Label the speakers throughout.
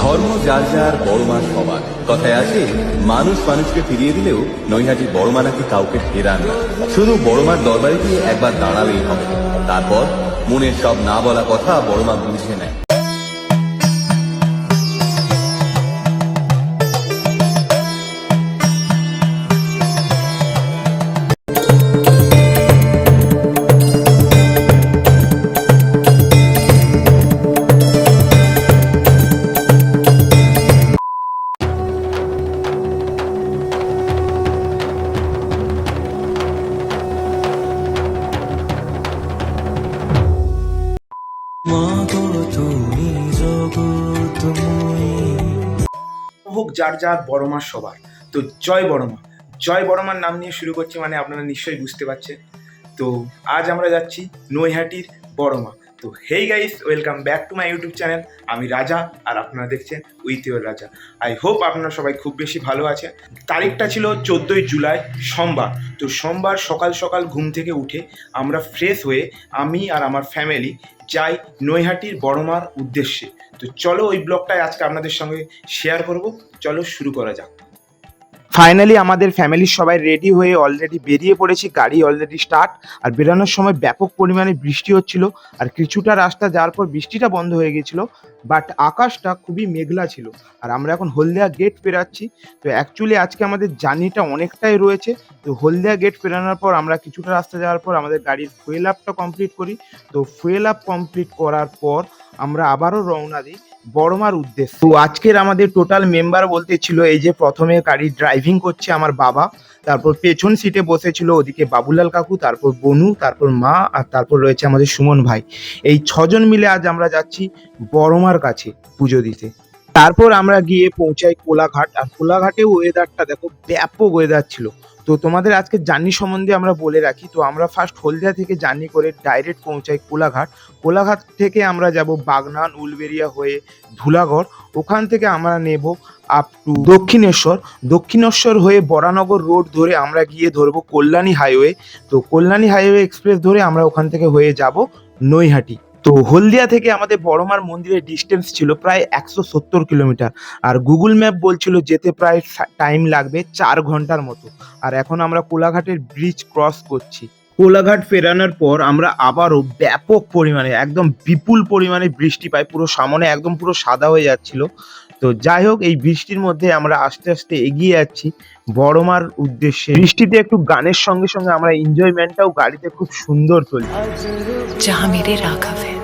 Speaker 1: ধর্ম যার যার বড় মা সবার কথায় আছে, মানুষ মানুষকে ফিরিয়ে দিলেও নৈহাটি বড় মা নাকি কাউকে ফেরান না। শুধু বড় মার দরবারে গিয়ে একবার দাঁড়ালেই হবে। তারপর মনের সব না বলা কথা বড় মা বুঝে নেয়।
Speaker 2: যার যার বড় মা সবার। তো জয় বড়মা জয় বড়মার নাম নিয়ে শুরু করছি মানে আপনারা নিশ্চয়ই বুঝতে পারছেন। তো আজ আমরা যাচ্ছি নৈহাটির বড় মা। তো hey guys welcome back to my YouTube channel আমি রাজা আর আপনারা দেখছেন with your Raja I hope আপনারা সবাই খুব বেশি ভালো আছে তারিখটা ছিল চোদ্দোই জুলাই, সোমবার। তো সোমবার সকাল সকাল ঘুম থেকে উঠে আমরা ফ্রেশ হয়ে আমি আর আমার ফ্যামিলি যাই নৈহাটির বড়মার উদ্দেশ্যে। তো চলো ওই ব্লগটাই আজকে আপনাদের সঙ্গে শেয়ার করব। চলো শুরু করা যাক। ফাইনালি আমাদের ফ্যামিলির সবাই রেডি হয়ে অলরেডি বেরিয়ে পড়েছি, গাড়ি অলরেডি স্টার্ট আর বেরোনোর সময় ব্যাপক পরিমাণে বৃষ্টি হচ্ছিল, আর কিছুটা রাস্তা যাওয়ার পর বৃষ্টিটা বন্ধ হয়ে গেছিল বাট আকাশটা খুবই মেঘলা ছিল, আর আমরা এখন হলদিয়া গেট পেরাচ্ছি, তো অ্যাকচুয়ালি আজকে আমাদের জার্নিটা অনেকটাই রয়েছে, তো হলদিয়া গেট পেরানোর পর আমরা কিছুটা রাস্তা যাওয়ার পর আমাদের গাড়ির ফুয়েল আপটা কমপ্লিট করি, তো ফুয়েল আপ কমপ্লিট করার পর আমরা আবারও রওনা দিই বড়মার উদ্দেশ্য। তো আজকের আমাদের টোটাল মেম্বার বলতে ছিল এই যে প্রথমে গাড়ি ড্রাইভিং করছে আমার বাবা, তারপর পেছন সিটে বসেছিল ওদিকে বাবুলাল কাকু, তারপর বনু, তারপর মা, আর তারপর রয়েছে আমাদের সুমন ভাই। এই ছজন মিলে আজ আমরা যাচ্ছি বড়মার কাছে পুজো দিতে। তারপর আমরা গিয়ে পৌঁছাই কোলাঘাট, আর কোলাঘাটে ওয়েদারটা দেখো, ব্যাপক ওয়েদার ছিল। তো তোমাদের আজকে জার্নি সম্বন্ধে আমরা বলে রাখি। তো আমরা ফার্স্ট হলদিয়া থেকে জার্নি করে ডাইরেক্ট পৌঁছাই কোলাঘাট। কোলাঘাট থেকে আমরা যাব বাগনান, উলবেরিয়া হয়ে ধুলাগড় ওখান থেকে আমরা নেব আপ টু দক্ষিণেশ্বর। দক্ষিণেশ্বর হয়ে বরানগর রোড ধরে আমরা গিয়ে ধরবো কল্যাণী হাইওয়ে তো কল্যাণী হাইওয়ে এক্সপ্রেস ধরে আমরা ওখান থেকে হয়ে যাব নৈহাটি। তো হলদিয়া থেকে আমাদের বড়মার মন্দিরের ডিস্টেন্স ছিল প্রায় একশো সত্তর কিলোমিটার। আর গুগল ম্যাপ বলছিল যেতে প্রায় টাইম লাগবে চার ঘণ্টার মতো। আর এখন আমরা কোলাঘাটের ব্রিজ ক্রস করছি। কোলাঘাট ফেরানোর পর আমরা আবারও ব্যাপক পরিমাণে, একদম বিপুল পরিমাণে বৃষ্টি পাই, পুরো সামনে একদম পুরো সাদা হয়ে যাচ্ছিল। তো যাই হোক, এই বৃষ্টির মধ্যে আমরা আস্তে আস্তে এগিয়ে যাচ্ছি বড়মার উদ্দেশ্যে। বৃষ্টিতে একটু গানের সঙ্গে সঙ্গে আমরা এনজয়মেন্টটাও গাড়িতে খুব সুন্দর চলছে।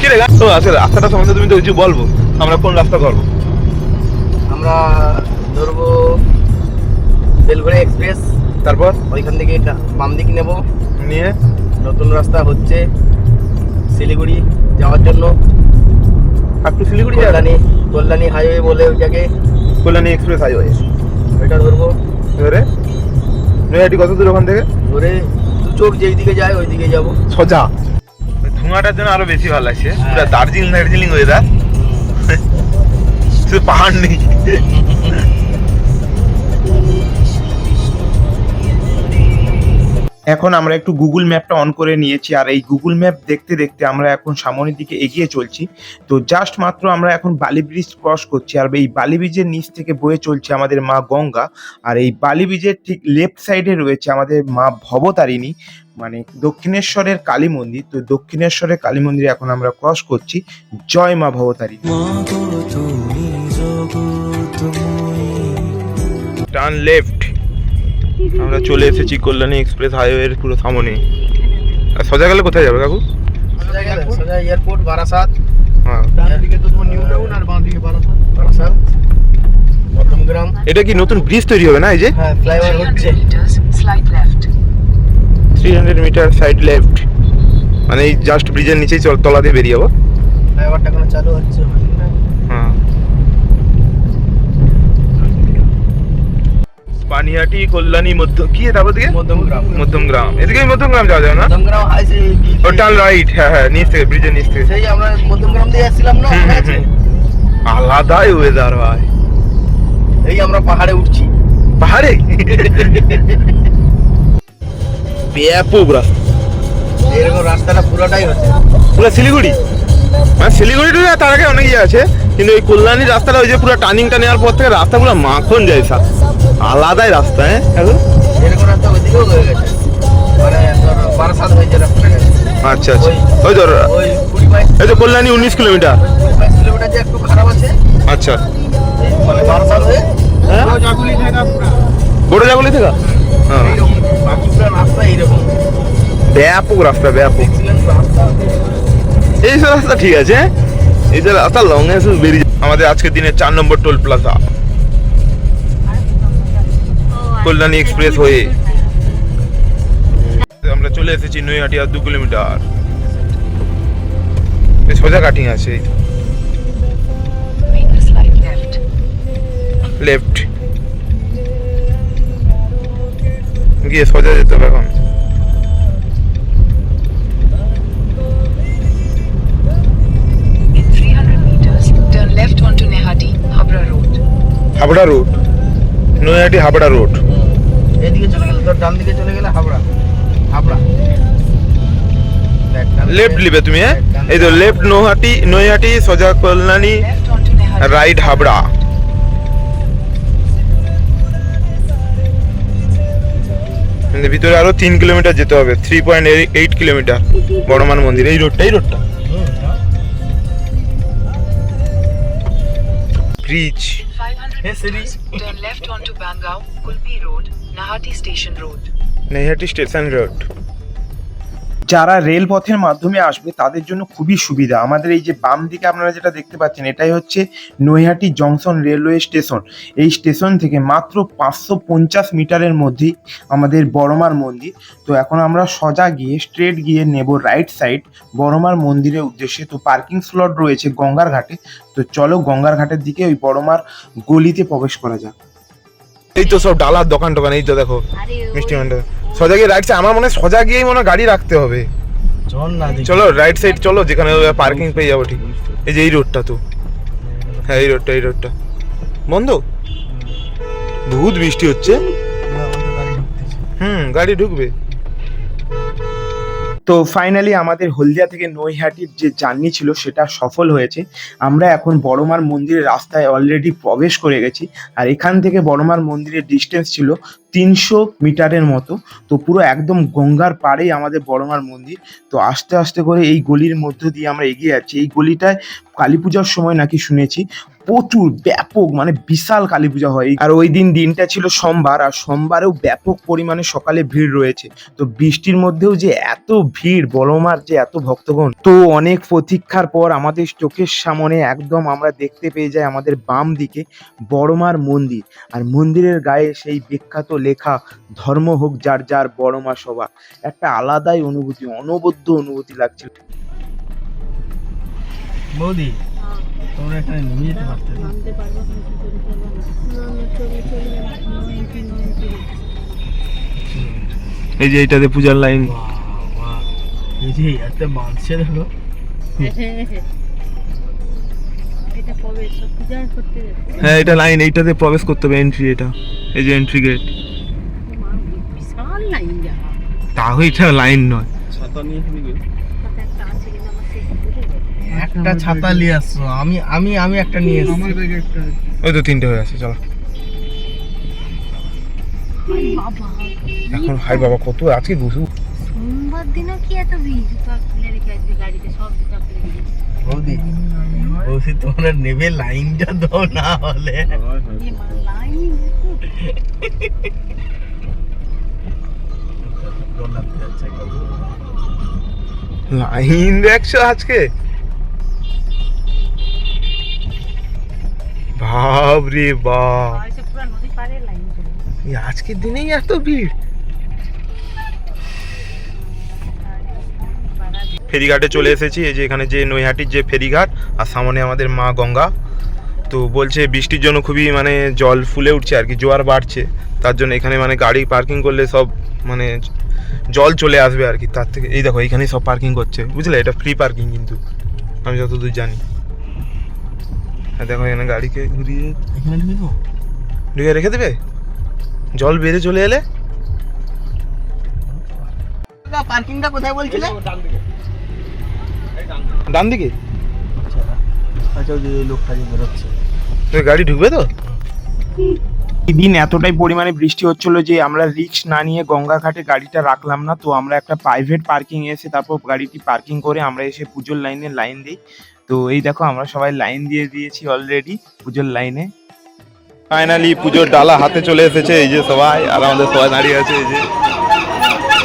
Speaker 2: কি রে গান আচ্ছা রাস্তাটা সম্বন্ধে তুমি তো কিছু বলব। আমরা কোন রাস্তা করব
Speaker 3: আমরা ধরবো বেলঘড়া এক্সপ্রেস।
Speaker 2: তারপর?
Speaker 3: ওইখান থেকে বাম দিক নেব।
Speaker 2: নিয়ে?
Speaker 3: নতুন রাস্তা হচ্ছে শিলিগুড়ি যাওয়ার জন্য।
Speaker 2: একটু শিলিগুড়ি
Speaker 3: কল্যাণী কল্যাণী হাইওয়ে বলে ওই জায়গায়
Speaker 2: কল্যাণী এক্সপ্রেস হাইওয়ে
Speaker 3: ওইটা ধরবো।
Speaker 2: এবারে? নৈহাটি কত দূর ওখান থেকে?
Speaker 3: ধরে দু চোখ যেই দিকে যায় ওই দিকে যাব।
Speaker 2: সোজা। ধোঁয়াটার জন্য আরও বেশি ভালো লাগছে।
Speaker 3: হ্যাঁ।
Speaker 2: পুরো দার্জিলিং দার্জিলিং ওয়েদার শুধু পাহাড় নেই। এখন আমরা একটু গুগল ম্যাপটা অন করে নিয়েছি আর এই গুগল ম্যাপ দেখতে দেখতে আমরা এখন সামনের দিকে এগিয়ে চলছি। তো জাস্ট মাত্র আমরা এখন বালি ব্রিজ ক্রস করছি আর এই বালি ব্রিজের নিচ থেকে বয়ে চলছে আমাদের মা গঙ্গা। আর এই বালি ব্রিজের ঠিক লেফট সাইডে রয়েছে আমাদের মা ভবতারিণী। মানে দক্ষিণেশ্বরের কালী মন্দির তো দক্ষিণেশ্বরের কালী মন্দির এখন আমরা ক্রস করছি। জয় মা ভবতারিণী। টার্ন লেফট আমরা চলে এসেছি কল্যাণী এক্সপ্রেস হাইওয়ের পুরো সামনে। আর সোজা গেলে কোথায় যাবে কাকু?
Speaker 3: সোজা গেলে সোজা এয়ারপোর্ট বারাসাত।
Speaker 2: হ্যাঁ।
Speaker 3: ডান দিকে তো তোমার নিউ টাউন আর বাঁ দিকে বারাসাত বারাসাত।
Speaker 2: এটা কি নতুন ব্রিজ তৈরি হবে না এই যে?
Speaker 3: হ্যাঁ ফ্লাইওভার হচ্ছে।
Speaker 4: Slight left.
Speaker 2: Three hundred metre side left মানে এই জাস্ট ব্রিজের নিচেই চল তলা দিয়ে বেরিয়ে যাব।
Speaker 3: ফ্লাইওভারটা এখনও চালু হচ্ছে মানে?
Speaker 2: হ্যাঁ।
Speaker 5: পানিহাটি কল্যাণী মধ্য কি তারপর দিকে?
Speaker 3: মধ্যমগ্রাম।
Speaker 5: মধ্যমগ্রাম। এদিকে মধ্যমগ্রাম যাওয়া যায় না?
Speaker 3: মধ্যমগ্রাম হাই
Speaker 5: টোটাল রাইট হ্যাঁ হ্যাঁ নিচ থেকে ব্রিজের নিচ থেকে।
Speaker 3: সেই আমরা মধ্যমগ্রাম দিয়ে আসছিলাম না?
Speaker 5: আলাদাই ওয়েদার ভাই।
Speaker 3: এই আমরা পাহাড়ে উঠছি।
Speaker 5: পাহাড়ে? ব্যাপক রাস্তা।
Speaker 3: এরকম রাস্তাটা পুরোটাই হচ্ছে।
Speaker 5: পুরো শিলিগুড়ি? মানে শিলিগুড়ি টু তার আগে অনেক ইয়ে আছে কিন্তু ওই কল্যাণী রাস্তাটা ওই যে পুরো টার্নিংটা নেওয়ার পর থেকে রাস্তা পুরো মাখন যায় স্যার আলাদাই রাস্তা হ্যাঁ? এখন?
Speaker 3: এরকম রাস্তা ওইদিকেও হয়ে গেছে। মানে বারাসাত হয়ে
Speaker 5: আচ্ছা আচ্ছা। ওই ধর
Speaker 3: ওই
Speaker 5: এই তো কল্যাণী উনিশ কিলোমিটার।
Speaker 3: কিলোমিটার যে একটু খারাপ আছে।
Speaker 5: আচ্ছা।
Speaker 3: মানে বারাসাত হয়ে
Speaker 5: হ্যাঁ? বড় জাগুলি থেকে? হ্যাঁ। ব্যাপক রাস্তা ব্যাপক। এই সব রাস্তা ঠিক আছে হ্যাঁ? এই যে রাস্তা লং এসে বেরিয়ে আমাদের আজকের দিনে চার number toll plaza. Kalyani express হয়ে। আমরা চলে এসেছি নৈহাটি আর দু কিলোমিটার। এই সোজা কাটিং আছে. লেফট গিয়ে সোজা যেতে হবে এখন।
Speaker 4: In 300 meters, turn left onto Nehati, Habra Road.
Speaker 5: Habra road Naihati Habra road
Speaker 3: এদিকে চলে গেলে তোর ডান দিকে চলে গেলে হাবড়া। হাবড়া।
Speaker 5: লেফট লিবে তুমি হ্যাঁ? এই তো লেফট নৈহাটি নৈহাটি সোজা কল্যাণী. রাইট হাবড়া। ভিতরে আরও তিন কিলোমিটার যেতে হবে থ্রি পয়েন্ট এইট কিলোমিটার বড়মান মন্দির এই রোডটা এই রোডটা। Bridge
Speaker 4: 500
Speaker 3: Hey, Siri.
Speaker 4: meters, turn left onto Bangau, Kulpi Road, Nahati Station Road.
Speaker 5: Naihati station road
Speaker 2: যারা রেলপথের মাধ্যমে আসবে, তাদের জন্য খুবই সুবিধা। আমাদের এই যে বাম দিকে আপনারা যেটা দেখতে পাচ্ছেন, এটাই হচ্ছে নৈহাটি জংশন রেলওয়ে স্টেশন। এই স্টেশন থেকে মাত্র পাঁচশো পঞ্চাশ মিটারের মধ্যেই আমাদের বড়মার মন্দির। তো এখন আমরা সজা গিয়ে স্ট্রেট গিয়ে নেব রাইট সাইড বড়মার মন্দিরের উদ্দেশ্যে। তো পার্কিং স্লট রয়েছে গঙ্গার ঘাটে। তো চলো গঙ্গার ঘাটের দিকে ওই বড়মার গলিতে প্রবেশ করা যাক।
Speaker 5: এই তো সব ডালার দোকান টোকান এই তো দেখো মিষ্টি ভান্ডার। সোজা গিয়ে রাইট আমার মনে হয় সোজা গিয়েই মনে হয় গাড়ি রাখতে হবে।
Speaker 3: চল
Speaker 5: চলো রাইট সাইড চলো যেখানে পার্কিং পেয়ে যাব ঠিক। এই যে এই রোডটা তো। হ্যাঁ এই রোডটা এই রোডটা বন্ধ? বহুত বৃষ্টি হচ্ছে। হুম গাড়ি ঢুকবে।
Speaker 2: তো ফাইনালি আমাদের হলদিয়া থেকে নৈহাটির যে জার্নি ছিল সেটা সফল হয়েছে। আমরা এখন বড়মার মন্দিরের রাস্তায় অলরেডি প্রবেশ করে গেছি। আর এখান থেকে বড়মার মন্দিরের ডিস্টেন্স ছিল তিনশো মিটারের মতো। তো পুরো একদম গঙ্গার পাড়েই আমাদের বড়মার মন্দির। তো আস্তে আস্তে করে এই গলির মধ্য দিয়ে আমরা এগিয়ে যাচ্ছি। এই গলিটায় কালী পূজার সময় নাকি শুনেছি। প্রচুর ব্যাপক মানে বিশাল কালী পূজা হয়। আর ওই দিন দিনটা ছিল সোমবার, আর সোমবারেও ব্যাপক পরিমাণে সকালে ভিড় রয়েছে। তো বৃষ্টির মধ্যেও যে এত ভিড়, বলমার যে এত ভক্তগণ, তো অনেক প্রতীক্ষার পর আমাদের চোখের সামনে একদম আমরা দেখতে পেয়ে যাই আমাদের বাম দিকে বড়মার মন্দির। আর মন্দিরের গায়ে সেই বিখ্যাত লেখা, ধর্ম হোক যার যার বড়মা সভা একটা আলাদাই অনুভূতি, অনবদ্য অনুভূতি লাগছে
Speaker 3: বৌদি তোমরা এখানে নেমে যেতে পারতে
Speaker 5: এই যে এইটাতে পূজার লাইন।
Speaker 3: এই যে এত
Speaker 6: করতে যাচ্ছে।
Speaker 5: হ্যাঁ এটা লাইন এইটাতে প্রবেশ করতে হবে এন্ট্রি এটা। এই যে এন্ট্রি গেট তাও এটা লাইন নয়।
Speaker 6: একটা
Speaker 3: ছাতা নিয়ে আসছো। আমি আমি আমি একটা নিয়ে এসেছি। আমার ব্যাগে একটা
Speaker 5: ওই তো তিনটে হয়ে আছে চলো।
Speaker 6: বাবা
Speaker 5: এখন হাই বাবা কত আজকে বসু
Speaker 6: সোমবার দিনও কি এত ভিড়? জুতো খুলে রেখে আসবি গাড়িতে সব জুতো খুলে
Speaker 3: বৌদি বৌদি তোমরা নেবে লাইনটা দাও না হলে।
Speaker 6: লাইন
Speaker 5: লাইন দেখছ আজকে? বাপ। রে বাপ আজকের দিনেই এত ভিড়। ফেরিঘাটে চলে এসেছি এই যে এখানে যে নৈহাটির যে ফেরিঘাট আর সামনে আমাদের মা গঙ্গা।
Speaker 2: তো বলছে বৃষ্টির জন্য খুবই মানে জল ফুলে উঠছে আর কি জোয়ার বাড়ছে। তার জন্য এখানে মানে গাড়ি পার্কিং করলে সব মানে জল চলে আসবে আর কি তার থেকে। এই দেখো এখানেই সব পার্কিং করছে। বুঝলে? এটা ফ্রি পার্কিং কিন্তু। আমি যতদূর জানি। দেখো এখানে গাড়িকে ঘুরিয়ে
Speaker 3: এখানে ঢুকে দেবো?
Speaker 2: ঢুকে রেখে দেবে? জল বেড়ে চলে এলে?
Speaker 3: পার্কিংটা কোথায় বলছিলে?
Speaker 2: ডান দিকে
Speaker 3: আচ্ছা ওই যে লোকটা যে বেরোচ্ছে।
Speaker 2: গাড়ি ঢুকবে তো? দিন এতটাই পরিমাণে বৃষ্টি হচ্ছিল যে আমরা রিক্স না নিয়ে গঙ্গা ঘাটে গাড়িটা রাখলাম না তো আমরা একটা প্রাইভেট পার্কিং এসে তারপর গাড়িটি পার্কিং করে আমরা এসে পুজোর লাইনে লাইন দিই। তো এই দেখো আমরা সবাই লাইন দিয়ে দিয়েছি অলরেডি পুজোর লাইনে ফাইনালি পুজোর ডালা হাতে চলে এসেছে এই যে সবাই আর আমাদের সবাই দাঁড়িয়ে আছে এই যে।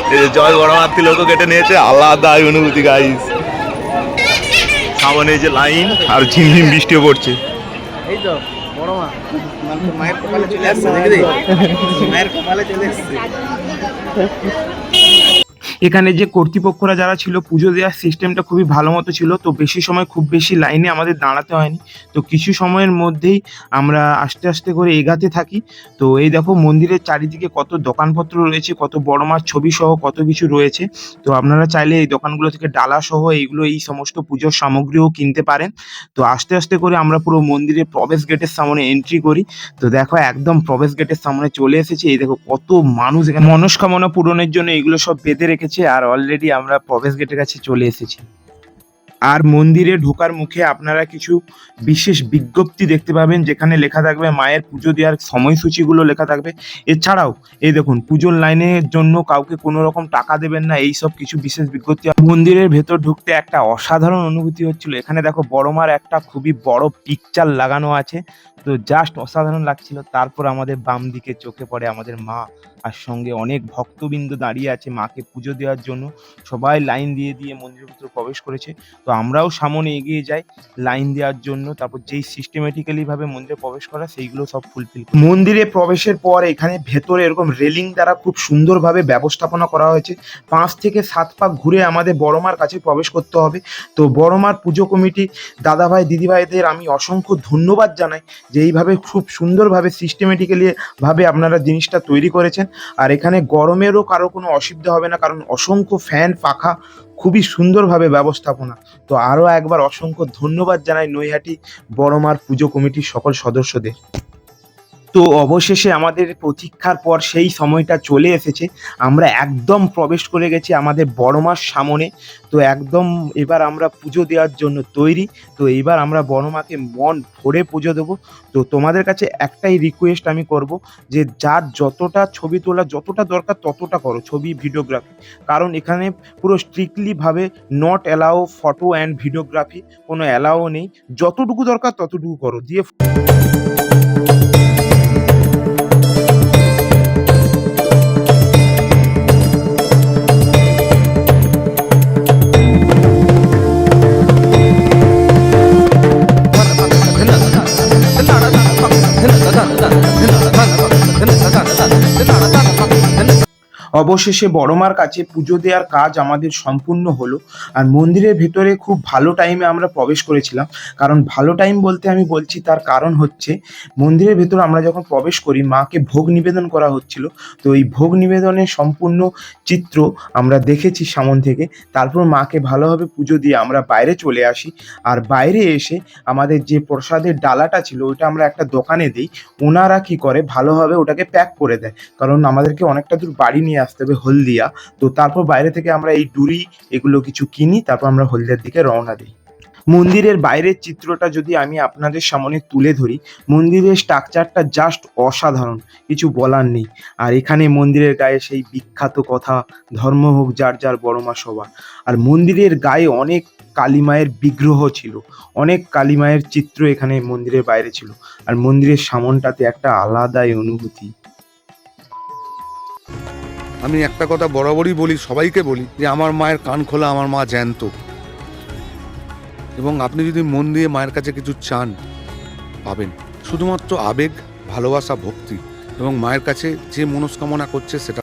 Speaker 2: এই যে জয় বড় মাতৃ লোক কেটে নিয়েছে আলাদা অনুভূতি গাইস সামনে এই যে লাইন আর ঝিমঝিম বৃষ্টিও পড়ছে।
Speaker 3: এই তো বড় মা মায়ের কপালে চলে আসছে দেখি মায়ের কপালে চলে আসছে
Speaker 2: এখানে যে কর্তৃপক্ষরা যারা ছিল, পুজো দেওয়ার সিস্টেমটা খুবই ভালো মতো ছিল। তো বেশি সময় খুব বেশি লাইনে আমাদের দাঁড়াতে হয়নি। তো কিছু সময়ের মধ্যেই আমরা আস্তে আস্তে করে এগাতে থাকি। তো এই দেখো মন্দিরের চারিদিকে কত দোকানপত্র রয়েছে, কত বড় মাছ ছবি সহ কত কিছু রয়েছে। তো আপনারা চাইলে এই দোকানগুলো থেকে ডালা সহ এইগুলো, এই সমস্ত পুজোর সামগ্রীও কিনতে পারেন। তো আস্তে আস্তে করে আমরা পুরো মন্দিরের প্রবেশ গেটের সামনে এন্ট্রি করি। তো দেখো একদম প্রবেশ গেটের সামনে চলে এসেছে। এই দেখো কত মানুষ এখানে। মনস্কামনা পূরণের জন্য এগুলো সব বেঁধে রেখেছে। আর অলরেডি আমরা প্রবেশ গেটের কাছে চলে এসেছি। আর মন্দিরে ঢোকার মুখে আপনারা কিছু বিশেষ বিজ্ঞপ্তি দেখতে পাবেন, যেখানে লেখা থাকবে মায়ের পুজো দেওয়ার সময়সূচিগুলো লেখা থাকবে। এছাড়াও, এই দেখুন, পুজোর লাইনের জন্য কাউকে কোনো রকম টাকা দেবেন না, এই সব কিছু বিশেষ বিজ্ঞপ্তি। মন্দিরের ভেতর ঢুকতে একটা অসাধারণ অনুভূতি হচ্ছিল। এখানে দেখো, বড়মার একটা খুবই বড় পিকচার লাগানো আছে। তো জাস্ট অসাধারণ লাগছিল। তারপর আমাদের বাম দিকে চোখে পড়ে আমাদের মা আর সঙ্গে অনেক ভক্তবৃন্দ দাঁড়িয়ে আছে মাকে পুজো দেওয়ার জন্য। সবাই লাইন দিয়ে দিয়ে মন্দিরের ভিতরে প্রবেশ করেছে। তো আমরাও সামনে এগিয়ে যাই লাইন দেওয়ার জন্য। তারপর যেই সিস্টেমেটিক্যালি ভাবে মন্দিরে প্রবেশ করা সেইগুলো সব ফুলফিল মন্দিরে প্রবেশের পর এখানে ভেতরে এরকম রেলিং দ্বারা খুব সুন্দরভাবে ব্যবস্থাপনা করা হয়েছে। পাঁচ থেকে সাত পাক ঘুরে আমাদের বড়মার কাছে প্রবেশ করতে হবে। তো বড়মার পুজো কমিটি দাদাভাই, দিদিভাইদের আমি অসংখ্য ধন্যবাদ জানাই যে এইভাবে খুব সুন্দরভাবে সিস্টেমেটিক্যালি ভাবে আপনারা জিনিসটা তৈরি করেছেন। আর এখানে গরমেরও কারও কোনো অসুবিধা হবে না, কারণ অসংখ্য ফ্যান পাখা খুবই সুন্দরভাবে ব্যবস্থাপনা। তো আরও একবার অসংখ্য ধন্যবাদ জানাই নৈহাটি বড়মার পুজো কমিটির সকল সদস্যদের। তো অবশেষে আমাদের প্রতীক্ষার পর সেই সময়টা চলে এসেছে। আমরা একদম প্রবেশ করে গেছি আমাদের বড় বড়মার সামনে। তো একদম এবার আমরা পুজো দেওয়ার জন্য তৈরি। তো এবার আমরা বড়মাকে মন ভরে পুজো দেবো। তো তোমাদের কাছে একটাই রিকোয়েস্ট আমি করব যে যার যতটা ছবি তোলা, যতটা দরকার ততটা করো ছবি ভিডিওগ্রাফি কারণ এখানে পুরো স্ট্রিক্টলিভাবে not allow photo and videography কোনো অ্যালাও নেই। যতটুকু দরকার ততটুকু করো। দিয়ে অবশেষে বড়মার কাছে পুজো দেওয়ার কাজ আমাদের সম্পূর্ণ হলো। আর মন্দিরের ভেতরে খুব ভালো টাইমে আমরা প্রবেশ করেছিলাম। কারণ ভালো টাইম বলতে আমি বলছি তার কারণ হচ্ছে, মন্দিরের ভেতর আমরা যখন প্রবেশ করি, মাকে ভোগ নিবেদন করা হচ্ছিল। তো এই ভোগ নিবেদনের সম্পূর্ণ চিত্র আমরা দেখেছি সামন থেকে। তারপর মাকে ভালোভাবে পুজো দিয়ে আমরা বাইরে চলে আসি। আর বাইরে এসে আমাদের যে প্রসাদের ডালাটা ছিল, ওইটা আমরা একটা দোকানে দিই। ওনারা কি করে? ভালোভাবে ওটাকে প্যাক করে দেয়। কারণ আমাদেরকে অনেকটা দূর বাড়ি নিয়ে আসতে হবে হলদিয়া। তো তারপর বাইরে থেকে আমরা এই ডুরি এগুলো কিছু কিনি, তারপর আমরা হলদিয়ার দিকে রওনা দিই। মন্দিরের বাইরের চিত্রটা যদি আমি আপনাদের সামনে তুলে ধরি, মন্দিরের স্ট্রাকচারটা জাস্ট অসাধারণ, কিছু বলার নেই। আর এখানে মন্দিরের গায়ে সেই বিখ্যাত কথা, ধর্ম হোক, যার যার বড়মা সভা আর মন্দিরের গায়ে অনেক কালীমায়ের বিগ্রহ ছিল, অনেক কালীমায়ের চিত্র এখানে মন্দিরের বাইরে ছিল। আর মন্দিরের সামনটাতে একটা আলাদাই অনুভূতি।
Speaker 7: আমি একটা কথা বরাবরই বলি, সবাইকে বলি, যে আমার মায়ের কান খোলা, আমার মা জ্যান্ত। এবং আপনি যদি মন দিয়ে মায়ের কাছে কিছু চান, পাবেন। শুধুমাত্র আবেগ, ভালোবাসা, ভক্তি এবং মায়ের কাছে যে মনস্কামনা করছে সেটা